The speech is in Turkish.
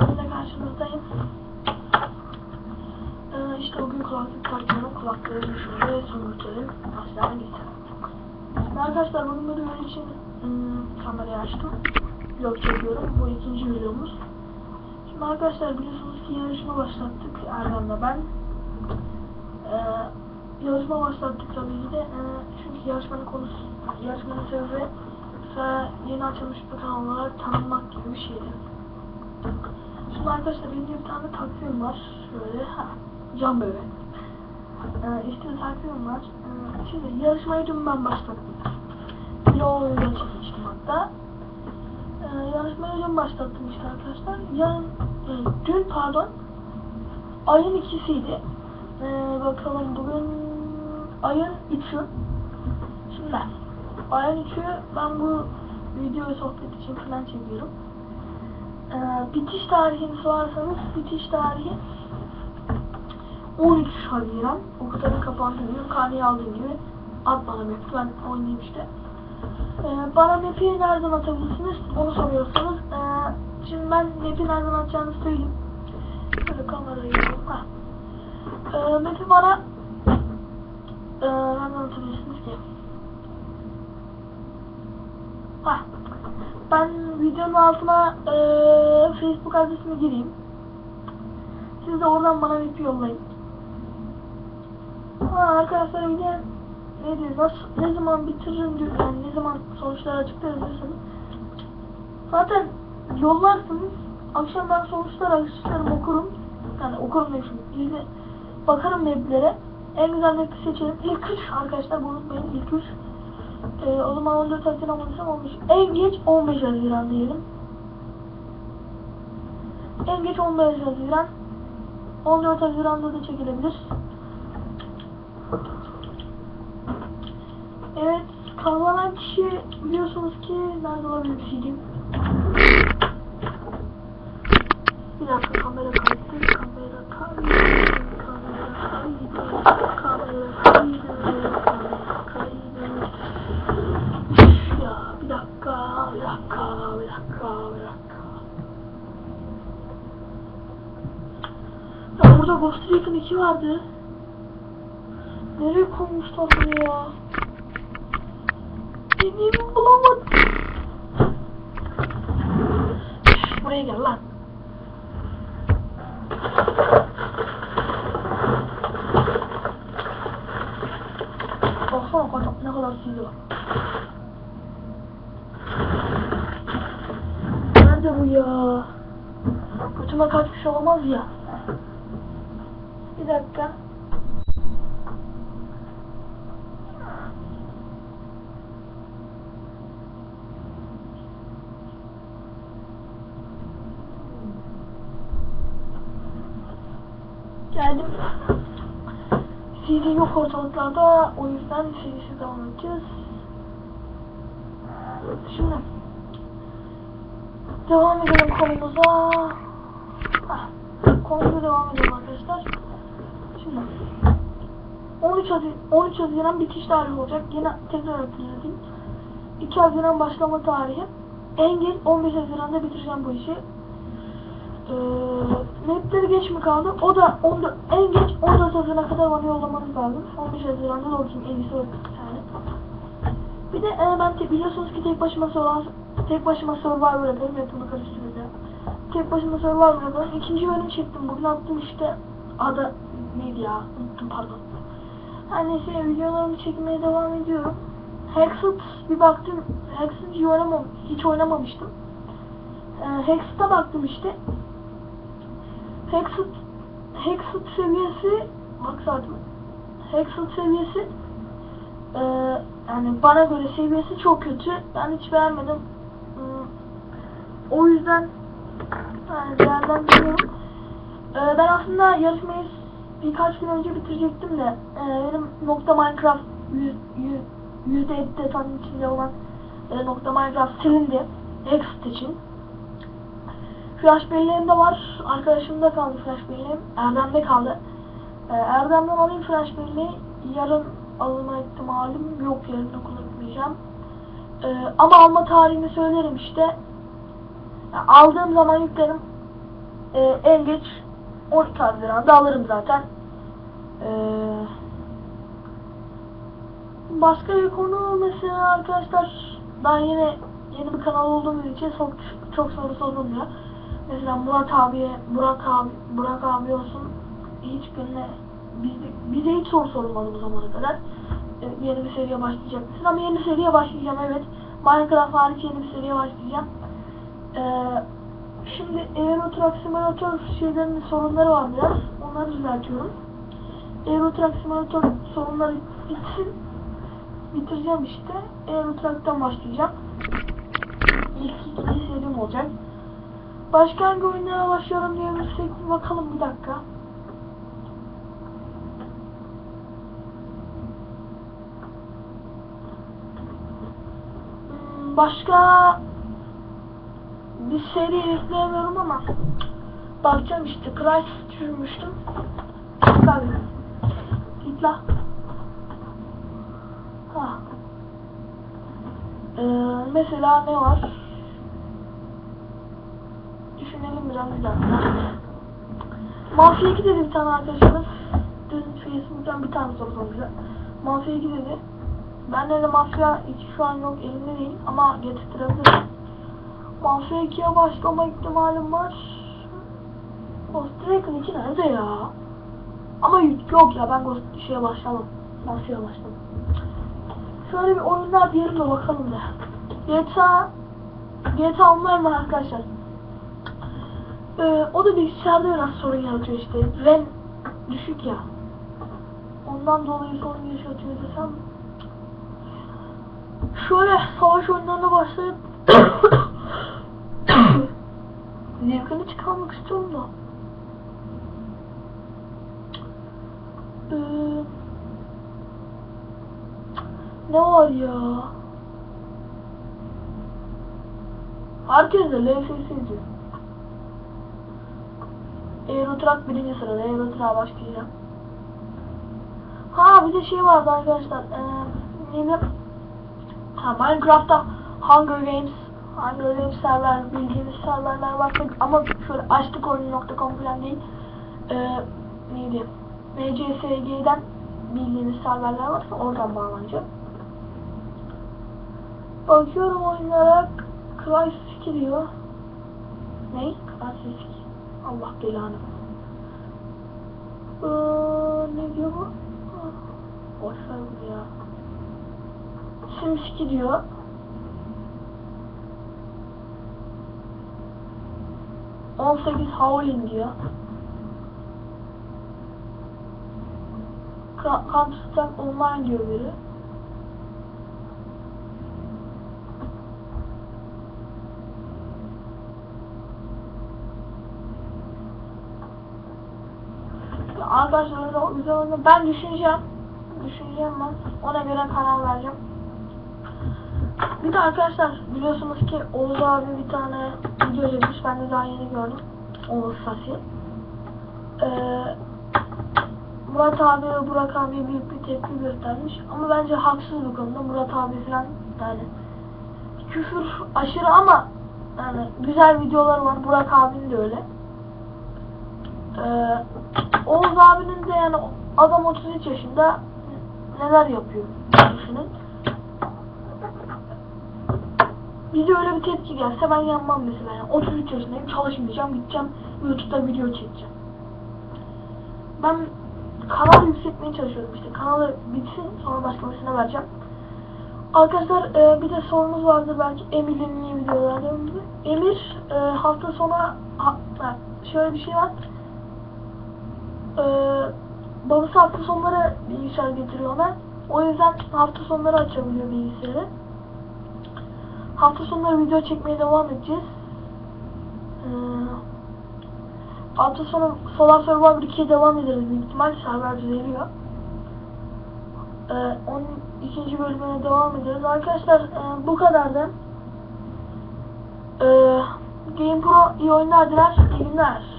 de karşınızdayım. Ee, işte bugün kulaklık takıyorum. Kulaklarımı şöyle sömürtelim. Aşağıya geçelim. Şimdi arkadaşlar bugün video için hmm, kamerayı açtım. Vlog çekiyorum. Bu ikinci videomuz. Şimdi arkadaşlar biliyorsunuz ki yarışma başlattık Erdem'le ben. Ee, yarışma başlattık tabii ki de. Ee, çünkü yarışmanın konusu, yarışmanın sebebi ve yeni açılmış bir kanal olarak tanınmak gibi bir şeydi. Şimdi arkadaşlar benim bir tane takvim var. Şöyle ha, cam bebe. Ee, işte takvim var. Ee, şimdi yarışmayı dün ben başlattım. Vlog'uyla çekmiştim hatta. Ee, yarışmayı dün başlattım işte arkadaşlar. Yarın, e, dün pardon, ayın ikisiydi. Ee, bakalım bugün ayın üçü. Şimdi ayın üçü ben bu video sohbet için falan çekiyorum. Ee, bitiş tarihini sorarsanız bitiş tarihi 13 Haziran. Okulların kapandığı gün karneyi aldığım gibi at bana map'i ben oynayayım işte. Ee, bana map'i nereden atabilirsiniz onu soruyorsanız ee, şimdi ben map'i nereden atacağını söyleyeyim. Şöyle kamerayı. Heh. Ee, map'i bana ee, nereden atabilirsiniz ki? Heh. Ben videonun altına eee Facebook adresimi gireyim. Siz de oradan bana bir yollayın. Ha, arkadaşlar bir de ne diyor, nasıl, ne zaman bitiririm diyor, yani ne zaman sonuçlar açıklarız diyorsanız. Zaten yollarsınız, akşam ben sonuçları açıklarım okurum. Yani okurum demişim, izle, bakarım maplere. En güzel map'i seçerim. İlk üç arkadaşlar, bunu unutmayın, ilk üç. Ee, o zaman 14 Haziran olursa 15. En geç 15 Haziran diyelim. En geç 15 Haziran. 14 Haziran'da da çekilebilir. Evet, kazanan kişi biliyorsunuz ki nerede olabilir bir şey diyeyim. Bir dakika kamera kaydı, kamera kaydı, kamera kaydı, kamera kaydı, kamera kaydı. Üf ya bir dakika, bir dakika, bir dakika. Ya burada Ghost Recon 2 vardı. Nereye koymuşlar bunu ya? Dediğimi bulamadım. Buraya gel lan. Baksana kaç, ne kadar sihirli var. Nerede bu ya? Götüme ya. Bir dakika. Geldim. CD yok ortalıklarda. O yüzden CD'si devam edeceğiz. Şimdi devam edelim konumuza. Hah, konumuza devam edelim arkadaşlar. Şimdi 13 Haziran, 13 Haziran bitiş tarihi olacak. Yine tekrar hatırlatayım. 2 Haziran başlama tarihi. En geç 15 Haziran'da bitireceğim bu işi. Ee, netleri geç mi kaldı? O da 14, en geç 14 Haziran'a kadar bana yollamanız lazım. 15 Haziran'da da olsun en iyisi o yani. Bir de e, ben te, biliyorsunuz ki tek başıma soran tek başıma Survivor yapıyorum. Hep bunu karıştırıyoruz ya. Tek başıma Survivor yapıyorum. İkinci bölüm çektim. Bugün attım işte adı neydi ya? Unuttum pardon. Her neyse videolarımı çekmeye devam ediyorum. Hexed bir baktım. Hexed hiç, oynamam, hiç oynamamıştım. Ee, Hexed'a baktım işte. Hexed Hexed seviyesi bak zaten Hexed seviyesi ee, yani bana göre seviyesi çok kötü. Ben hiç beğenmedim. Hmm, O yüzden yani değerlendiriyorum. Ee, ben aslında yarışmayı birkaç gün önce bitirecektim de e, benim nokta Minecraft yüz, yüz, yüzde yedi detanın içinde olan e, nokta Minecraft silindi. Hexed için. Flash belleğim de var. Arkadaşımda kaldı flash belleğim. Erdem'de kaldı. Ee, Erdem'den alayım flash belleği. Yarın alma ihtimalim yok. Yarın okula gitmeyeceğim. Ee, ama alma tarihini söylerim işte. Yani aldığım zaman yüklerim. e, en geç 12 Haziran'da alırım zaten. E, başka bir konu mesela arkadaşlar daha yeni yeni bir kanal olduğumuz için çok çok soru sorulmuyor. Mesela Murat abiye, Burak abi, Burak abi olsun hiçbirine bizde, bize hiç soru sorulmadı bu zamana kadar. E, yeni bir seriye başlayacak mısın? Ama yeni seriye başlayacağım evet. Minecraft hariç yeni bir seriye başlayacağım. E, şimdi Euro Truck Simulator şeylerinin sorunları var biraz. Onları düzeltiyorum. Euro Truck Simulator sorunları bitsin. Bitireceğim işte. Euro Truck'tan başlayacağım. İlk ikinci serim olacak. Başka hangi oyunlara başlıyorum diyebilirsek bakalım bir dakika. Hmm, Başka bir seri yükleyemiyorum ama bakacağım işte Crysis düşünmüştüm. Tabii. Git la. Ha. Ee, mesela ne var? Düşünelim biraz bir dakika. Mafya 2 dedi bir tane arkadaşımız. Dün Facebook'tan bir tane soru sormuşlar. Mafya 2 dedi. Ben de Mafya 2 şu an yok elimde değil ama getirtirebilirim. Mafya 2'ye başlama ihtimalim var. Ghost Recon 2 nerede ya? Ama yok ya ben Ghost şeye başlamam. Mafya'ya başlamam. Şöyle bir oyunlar diyelim de bakalım da. GTA GTA Online var arkadaşlar. Ee, o da bilgisayarda biraz sorun yaratıyor işte. RAM düşük ya. Ondan dolayı sorun yaşatıyor desem. Şöyle savaş oyunlarına başlayıp zevkini çıkarmak istiyorum da. Ee, ne var ya? Herkes de. Euro Truck birinci sırada. Euro Truck'a başlayacağım. Ha bir de şey vardı arkadaşlar. Ee, neydi? Ha Minecraft'ta Hunger Games Hunger Games server bildiğimiz serverler var ama şöyle açtık oyun.com falan değil. Ee, neydi? MCSG'den bildiğimiz serverler varsa oradan bağlanacağım. Bakıyorum oyunlara Crysis 2 diyor. Ney? Crysis 2. Allah belanı. Ee, ne diyor bu? Ah, Boş ver bunu ya. Sims 2 diyor. On sekiz Howling diyor. Counter Strike Online diyor biri. Arkadaşlar öyle güzel oyunu ben düşüneceğim. Düşüneceğim ben. Ona göre karar vereceğim. Bir de arkadaşlar biliyorsunuz ki Oğuz abi bir tane video çekmiş. Ben de daha yeni gördüm. Oğuz Sasi. Ee, Murat abi ve Burak abi büyük bir tepki göstermiş. Ama bence haksız bir konuda. Murat abi falan yani küfür aşırı ama yani güzel videoları var. Burak abinin de öyle. Ee, Oğuz abinin de yani adam 33 yaşında neler yapıyor düşünün. Bize öyle bir tepki gelse ben yanmam mesela. Yani 33 yaşındayım çalışmayacağım gideceğim YouTube'da video çekeceğim. Ben kanal yükseltmeye çalışıyorum işte. Kanalı bitsin sonra başkalarına vereceğim. Arkadaşlar e, bir de sorunuz vardır belki Emir'in iyi videolarında. Emir e, hafta sonu ha, şöyle bir şey var. E, babası hafta sonları bilgisayar getiriyor ona. O yüzden hafta sonları açabiliyor bilgisayarı. Hafta sonları video çekmeye devam edeceğiz. Ee, hafta sonu Solar Survivor 2'ye devam ederiz büyük ihtimal. Server düzeliyor. Ee, onun ikinci bölümüne devam ederiz. Arkadaşlar e, bu kadardı. Ee, GamePro iyi oyunlar. İyi günler.